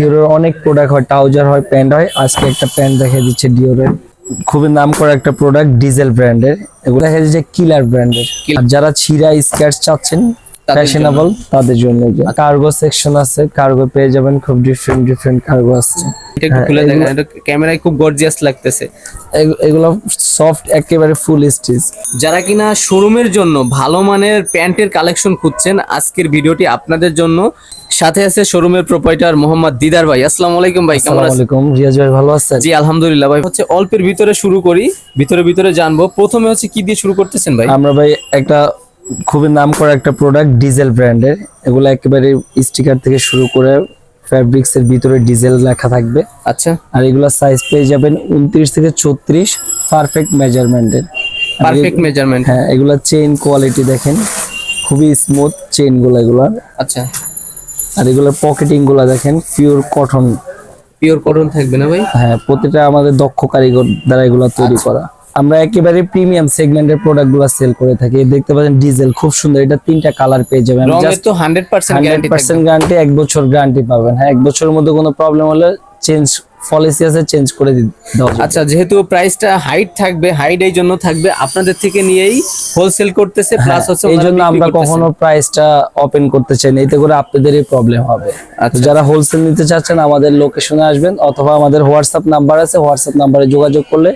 ডিওরের অনেক প্রোডাক্ট হয় ট্রাউজার হয় প্যান্ট হয়। আজকে একটা প্যান্ট দেখা দিচ্ছে ডিওরের খুবই নাম করা একটা প্রোডাক্ট ডিজেল ব্র্যান্ডের এগুলো দেখা যাচ্ছে কিলার ব্র্যান্ডের যারা ছিরা স্কার্ট চাচ্ছেন ফ্যাশনেবল তাদের জন্য কার্গো সেকশন আছে কার্গো পেয়ে যাবেন খুব ডিফারেন্ট ডিফারেন্ট কার্গো আছে। এটা একটু হ্যাঁ, খুলে দেখেন এটা ক্যামেরায় খুব গর্জিয়াস লাগতেছে। এগুলো সফট একেবারে ফুল স্টিচ যারা কিনা শোরুমের জন্য ভালো মানের প্যান্টের কালেকশন খুঁজছেন আজকের ভিডিওটি আপনাদের জন্য। সাথে আছে শোরুমের প্রোপাইটার মোহাম্মদ দিদার ভাই। আসসালামু আলাইকুম ভাই কেমন আছেন? আলাইকুম রিয়াজ ভাই ভালো আছেন? জি আলহামদুলিল্লাহ ভাই হচ্ছে অল্পের ভিতরে শুরু করি ভিতরে ভিতরে জানব। প্রথমে হচ্ছে কি দিয়ে শুরু করতেছেন ভাই? আমরা ভাই একটা খুবই নাম করা একটা প্রোডাক্ট ডিজেল ব্র্যান্ডের এগুলো একেবারে স্টিকার থেকে শুরু করে ফ্যাব্রিক্স এর ভিতরে ডিজেল লেখা থাকবে। আচ্ছা। আর এগুলো সাইজ পেয়ে যাবেন উনত্রিশ থেকে ছত্রিশ পারফেক্ট মেজারমেন্টের পারফেক্ট মেজারমেন্ট হ্যাঁ এগুলো চেইন কোয়ালিটি দেখেন খুবই স্মুথ চেইনগুলো এগুলো। আচ্ছা। আর এগুলোর পকেটিংগুলো দেখেন পিওর কটন পিওর কটন থাকবে না ভাই? হ্যাঁ প্রতিটা আমাদের দক্ষ কারিগর দ্বারা এগুলো তৈরি আচ্ছা। করা। আমরা একেবারে প্রিমিয়াম সেগমেন্টের প্রোডাক্টগুলো সেল করে থাকি। দেখতে পাচ্ছেন ডিজেল খুব সুন্দর। এটা তিনটা কালার পেয়ে যাবেন। তো গ্যারান্টি এক বছর গ্যারান্টি পাবেন। হ্যাঁ এক বছরের মধ্যে কোনো প্রবলেম হলে চেঞ্জ পলিসি আছে চেঞ্জ করে দি- দেওয়া আচ্ছা যেহেতু প্রাইসটা হাইট থাকবে হাইট এই জন্য থাকবে আপনাদের থেকে নিয়েই হোলসেল করতেছে প্লাস হচ্ছে হ্যাঁ, এই জন্য আমরা কখনো প্রাইসটা ওপেন করতে চাই না এতে করে আপনাদেরই প্রবলেম হবে। আচ্ছা। যারা হোলসেল নিতে চাচ্ছেন আমাদের লোকেশনে আসবেন অথবা আমাদের হোয়াটসঅ্যাপ নাম্বার আছে হোয়াটসঅ্যাপ নাম্বারে যোগাযোগ করলে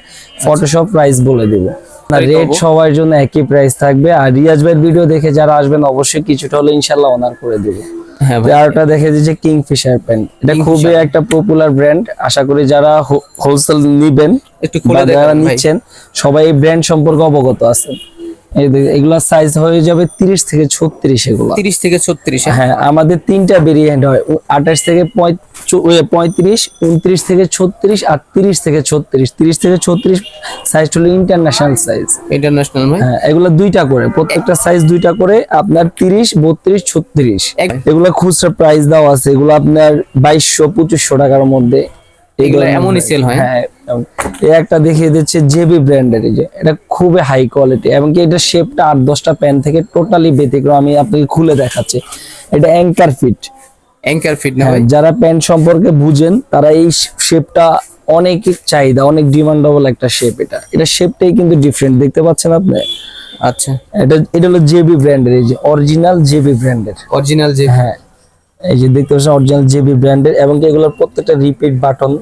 ফটোশপ প্রাইস বলে দিব। রেট সবার জন্য একই প্রাইস থাকবে। আর রিয়াজ ভাইয়ের ভিডিও দেখে যারা আসবেন অবশ্যই কিছুটা হলে ইনশাল্লাহ অনার করে দিব। আরটা দেখে দিয়েছে কিং ফিশার প্যান্ট এটা খুবই একটা পপুলার ব্র্যান্ড আশা করি যারা হোলসেল নিবেন একটু যারা দেখেন নিচ্ছেন সবাই এই ব্র্যান্ড সম্পর্কে অবগত আছেন। এগুলা সাইজ হয়ে যাবে তিরিশ থেকে ছত্রিশ এগুলো। তিরিশ থেকে ছত্রিশ হ্যাঁ? আমাদের তিনটা ভেরিয়েন্ট হয়। আঠাশ থেকে পঁয়ত্রিশ উনত্রিশ থেকে ছত্রিশ আর তিরিশ থেকে ছত্রিশ। তিরিশ থেকে ছত্রিশ সাইজ হলো ইন্টারন্যাশনাল সাইজ ইন্টারন্যাশনাল ভাই? হ্যাঁ এগুলো দুইটা করে। প্রত্যেকটা সাইজ দুইটা করে আপনার তিরিশ বত্রিশ ছত্রিশ। এক- এগুলো খুচরা প্রাইস দেওয়া আছে। এগুলো আপনার বাইশশো পঁচিশশো টাকার মধ্যে। এগুলো এমনই sell হয়? হ্যাঁ এই একটা দেখিয়ে দিচ্ছে জেবি ব্র্যান্ডের এই যে এটা খুবই হাই কোয়ালিটি এবং কি এটা শেপটা আট দশটা প্যান থেকে টোটালি ব্যতিক্রম আমি আপনাকে খুলে দেখাচ্ছি। এটা অ্যাঙ্কার ফিট অ্যাঙ্কার ফিট না হ্যাঁ, যারা প্যান্ট সম্পর্কে বুঝেন তারা এই শেপটা অনেক চাহিদা অনেক ডিমান্ডেবল একটা শেপ এটা। এটা শেপটাই কিন্তু ডিফারেন্ট দেখতে পাচ্ছেন আপনি? আচ্ছা। এটা এটা হলো জেবি ব্র্যান্ডের এই যে অরিজিনাল জেবি ব্র্যান্ডের অরিজিনাল যে হ্যাঁ এই যে দেখতে পাচ্ছেন অরিজিনাল জেবি ব্র্যান্ডের এবং এগুলোর প্রত্যেকটা রিপিট বাটন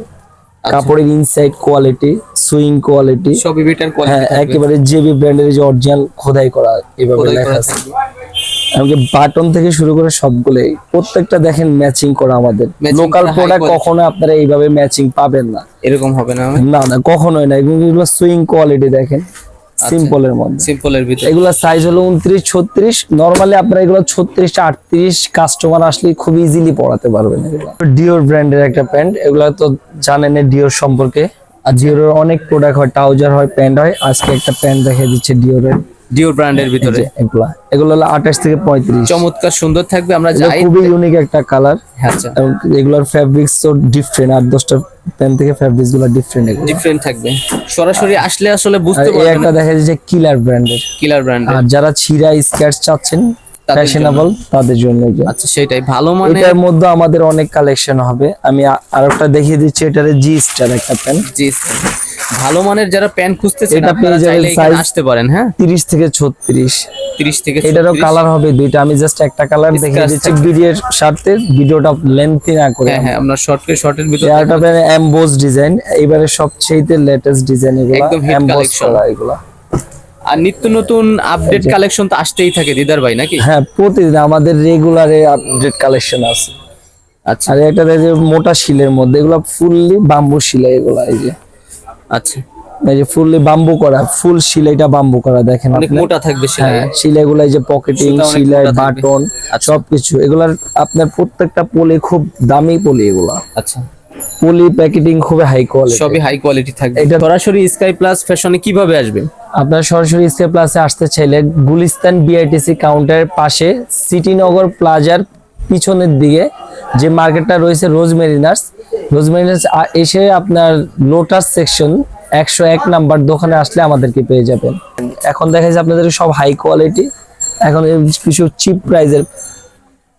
কাপড়ের ইনসাইড কোয়ালিটি সুইং কোয়ালিটি সবই বিটার হ্যাঁ কোয়ালিটি একেবারে জেবি ব্র্যান্ডের যে অরিজিনাল খোদাই করা এভাবে লেখা আছে। এমনকি বাটন থেকে শুরু করে সবগুলোই প্রত্যেকটা দেখেন ম্যাচিং করা আমাদের। লোকাল প্রোডাক্ট কখনো আপনারা এইভাবে ম্যাচিং পাবেন না। এরকম হবে না না না কখনোই না। এগুলো সুইং কোয়ালিটি দেখেন। আচ্ছা। সিম্পলের মধ্যে। সিম্পলের ভিতরে। এগুলো সাইজ হলো উনত্রিশ ছত্রিশ। নরমালি আপনারা এগুলো ছত্রিশ আটত্রিশ কাস্টমার আসলে খুব ইজিলি পড়াতে পারবেন এগুলো। ডিওর ব্র্যান্ডের একটা প্যান্ট এগুলো তো জানেন ডিওর সম্পর্কে। আর ডিওরের অনেক প্রোডাক্ট হয় ট্রাউজার হয় প্যান্ট হয়। আজকে একটা প্যান্ট দেখে দিচ্ছে ডিওরের ডিওর ব্র্যান্ডের ভিতরে। এগুলা এগুলো হলো আঠাশ থেকে পঁয়ত্রিশ। চমৎকার সুন্দর থাকবে। আমরা যাই খুবই ইউনিক একটা কালার আচ্ছা। এবং এগুলোর ফ্যাব্রিক্স তো ডিফারেন্ট আর দশটা প্যান্ট থেকে ফ্যাব্রিক্সগুলো ডিফারেন্ট ডিফারেন্ট থাকবে। সরাসরি আসলে আসলে বুঝতে এই পারবেন একটা দেখা যাচ্ছে কিলার ব্র্যান্ডের কিলার ব্র্যান্ড আর যারা ছিরা স্কার্ট চাচ্ছেন ফ্যাশনেবল তাদের জন্য আচ্ছা সেটাই। ভালো মানে এটার মধ্যে আমাদের অনেক কালেকশন হবে। আমি আরেকটা দেখিয়ে দিচ্ছি এটার জি স্টার একটা প্যান জি ভালো মানের যারা প্যান্ট খুঁজতেছেন এটা আপনারা পেয়ে যাবেন চাইলে এখানে আসতে পারেন হ্যাঁ? তিরিশ থেকে ছত্রিশ। 30 থেকে এটারও কালার হবে দুইটা। আমি জাস্ট একটা কালার দেখিয়ে দিচ্ছি ভিডিওর স্বার্থে ভিডিওটা লেন্থি না করে হ্যাঁ হ্যাঁ আপনার শর্টকে শর্টের ভিতরে এয়ারটা প্যান এমবোস ডিজাইন এবারে সবচেয়ে লেটেস্ট ডিজাইন এগুলো এমবোস করা এগুলো। আর নিত্য নতুন আপডেট কালেকশন তো আসতেই থাকে দিদার ভাই নাকি? হ্যাঁ প্রতিদিন আমাদের রেগুলারে আপডেট কালেকশন আছে। আচ্ছা। আর এটা দেখে মোটা শিলের মধ্যে এগুলো ফুললি বাম্বু শিলা এগুলো এই যে। আচ্ছা। এই যে ফুললি বাম্বু করা ফুল শিলাইটা বাম্বু করা দেখেন অনেক মোটা থাকবে সেলাই হ্যাঁ শিলাইগুলো এই যে পকেটিং থাকবে। বাটন আচ্ছা। সবকিছু। এগুলার আপনার প্রত্যেকটা পলি খুব দামি পলি এগুলা। আচ্ছা। পলি প্যাকেটিং খুবই হাই কোয়ালিটি সবই হাই কোয়ালিটি থাকবে। এটা- সরাসরি স্কাই প্লাস ফ্যাশনে কীভাবে আসবেন আপনার সরাসরি স্কে প্লাসে আসতে চাইলে গুলিস্তান বিআইটিসি কাউন্টারের পাশে সিটিনগর প্লাজার পিছনের দিকে যে মার্কেটটা রয়েছে রোজ মেরিনার্স রোজ মেরিনার্স এসে আপনার লোটাস সেকশন একশো এক নাম্বার দোকানে আসলে আমাদেরকে পেয়ে যাবেন। এখন দেখা যাচ্ছে আপনাদের সব হাই কোয়ালিটি এখন কিছু চিপ প্রাইজের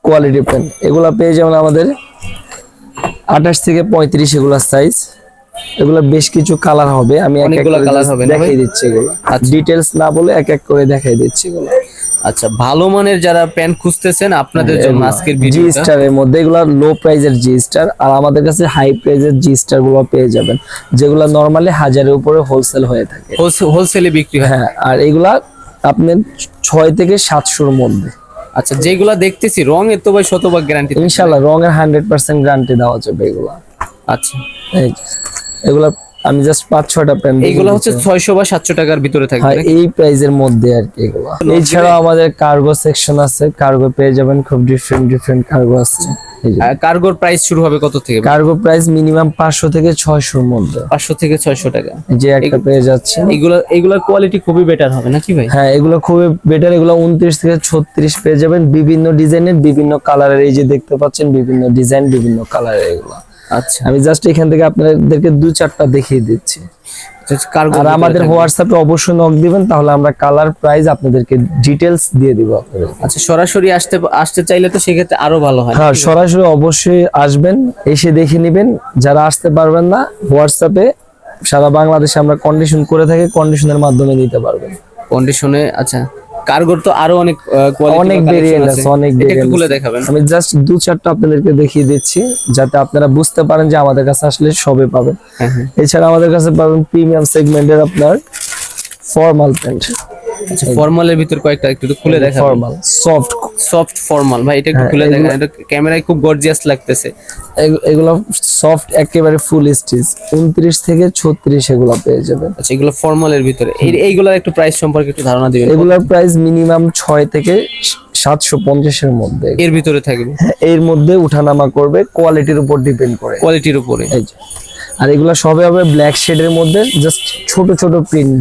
কোয়ালিটি পেন এগুলো পেয়ে যাবেন আমাদের আঠাশ থেকে পঁয়ত্রিশ এগুলা সাইজ এগুলো বেশ কিছু কালার হবে আমি এক এক করে হবে দিচ্ছি এগুলো। আচ্ছা। ডিটেলস না বলে এক এক করে দেখাই দিচ্ছি এগুলো। আচ্ছা ভালো মানের যারা প্যান্ট খুঁজতেছেন আপনাদের জন্য আজকের জি ভিডিওটা। স্টার এর মধ্যে এগুলা লো প্রাইজের জি স্টার আর আমাদের কাছে হাই প্রাইজের জি স্টারগুলো পেয়ে যাবেন যেগুলো নর্মালি হাজারের উপরে হোলসেল হয়ে থাকে। হোলসেলে বিক্রি হয়। হ্যাঁ আর এগুলা আপনার ছয় থেকে সাতশোর মধ্যে। আচ্ছা যেগুলা দেখতেছি রঙের তো ভাই শতভাগ গ্যারান্টি ইনশাল্লাহ রঙের হান্ড্রেড পার্সেন্ট গ্যারান্টি দেওয়া যাবে এগুলা। আচ্ছা। এগুলা আমি জাস্ট পাঁচ ছয়টা প্যান্ট এইগুলা হচ্ছে ছয়শো বা সাতশো টাকার ভিতরে থাকবে হ্যাঁ? এই প্রাইজের মধ্যে আর কি এগুলো। এছাড়াও আমাদের কার্গো সেকশন আছে। কার্গো পেয়ে যাবেন খুব ডিফারেন্ট ডিফারেন্ট কার্গো আছে। কার্গোর প্রাইস শুরু হবে কত থেকে? কার্গো প্রাইস মিনিমাম পাঁচশো থেকে ছয়শোর মধ্যে। পাঁচশো থেকে ছয়শো টাকা। এই যে একটা পেয়ে যাচ্ছে এগুলো এগুলোর কোয়ালিটি খুবই বেটার হবে নাকি ভাই? হ্যাঁ এগুলো খুবই বেটার এগুলো উনত্রিশ থেকে ছত্রিশ পেয়ে যাবেন। বিভিন্ন ডিজাইনের বিভিন্ন কালারের এই যে দেখতে পাচ্ছেন বিভিন্ন ডিজাইন বিভিন্ন কালারের এগুলো। আচ্ছা। আমি জাস্ট এখান থেকে আপনাদেরকে দু চারটা দেখিয়ে দিচ্ছি। আর আমাদের হোয়াটসঅ্যাপে অবশ্যই নক দিবেন তাহলে আমরা কালার প্রাইস আপনাদেরকে ডিটেলস দিয়ে দিব আচ্ছা সরাসরি আসতে আসতে চাইলে তো সেক্ষেত্রে আরও ভালো হয় হ্যাঁ সরাসরি অবশ্যই আসবেন এসে দেখে নেবেন। যারা আসতে পারবেন না হোয়াটসঅ্যাপে সারা বাংলাদেশে আমরা কন্ডিশন করে থাকি কন্ডিশনের মাধ্যমে নিতে পারবেন। কন্ডিশনে আচ্ছা। কার্গোর তো আরও অনেক কোয়ালিটি অনেক ভেরিয়েন্ট আছে। অনেক ভেরিয়েন্ট খুলে দেখাবেন। আমি জাস্ট দু চারটা আপনাদেরকে দেখিয়ে দিচ্ছি যাতে আপনারা বুঝতে পারেন যে আমাদের কাছে আসলে সবে পাবেন। হ্যাঁ হ্যাঁ। এছাড়া আমাদের কাছে পাবেন প্রিমিয়াম সেগমেন্টের আপনার ফর্মাল প্যান্ট। আচ্ছা ফর্মালের ভিতর কয়েকটা একটু খুলে দেখাবেন। Formal soft. Soft formal. ভাই এটা একটু হ্যাঁ, খুলে দেখেন এটা ক্যামেরায় খুব গর্জিয়াস লাগতেছে। এগুলো সফট একেবারে ফুল স্টিচ। উনত্রিশ থেকে ছত্রিশ এগুলো পেয়ে যাবেন। আচ্ছা এগুলো ফর্মালের ভিতরে। এই এইগুলোর একটু প্রাইস সম্পর্কে একটু ধারণা দিবেন। এগুলোর প্রাইস মিনিমাম ছয় থেকে সাতশো পঞ্চাশের মধ্যে। এর ভিতরে থাকবে। হ্যাঁ, এর মধ্যে উঠানামা করবে কোয়ালিটির উপর ডিপেন্ড করে। কোয়ালিটির উপরে। এই যে। আর এগুলো সবে হবে ব্ল্যাক শেডের মধ্যে জাস্ট ছোট ছোট প্রিন্ট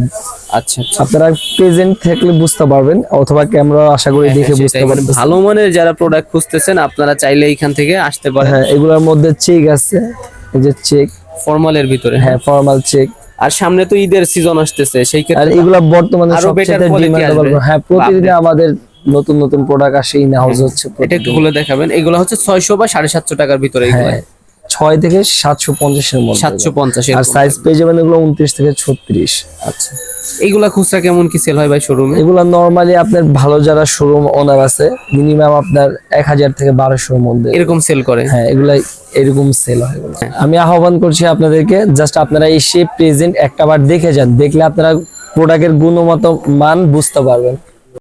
আচ্ছা আচ্ছা। আপনারা প্রেজেন্ট থাকলে বুঝতে পারবেন অথবা ক্যামেরা আশা করি দেখে বুঝতে মানে পারবেন। ভালো মানের যারা প্রোডাক্ট খুঁজতেছেন আপনারা চাইলে এইখান থেকে আসতে পারেন। হ্যাঁ এগুলোর মধ্যে চেক আছে। এই যে চেক ফর্মালের ভিতরে হ্যাঁ। ফর্মাল চেক আর সামনে তো ঈদের সিজন আসতেছে সেই ক্ষেত্রে আর এগুলা বর্তমানে সবচেয়ে ডিমান্ডেবল হ্যাঁ প্রতিদিন আমাদের নতুন নতুন প্রোডাক্ট আসে ইন হাউস হচ্ছে এটা একটু খুলে দেখাবেন। এগুলো হচ্ছে ছয়শো বা সাড়ে সাতশো টাকার ভিতরে এগুলো। হ্যাঁ ছয় থেকে সাতশো পঞ্চাশের মধ্যে। সাতশো পঞ্চাশ আর সাইজ পেয়ে যাবেন এগুলো উনত্রিশ থেকে ছত্রিশ। আচ্ছা। এইগুলা খুচরা কেমন কি সেল হয় ভাই শোরুমে এগুলো নর্মালি আপনার ভালো যারা শোরুম ওনার আছে মিনিমাম আপনার এক হাজার থেকে বারোশোর মধ্যে। এরকম সেল করে? হ্যাঁ এগুলা এরকম সেল হয় এগুলো। আমি আহ্বান করছি আপনাদেরকে জাস্ট আপনারা এসে প্রেজেন্ট একটা বার দেখে যান। দেখলে আপনারা প্রোডাক্টের গুণগত মান বুঝতে পারবেন।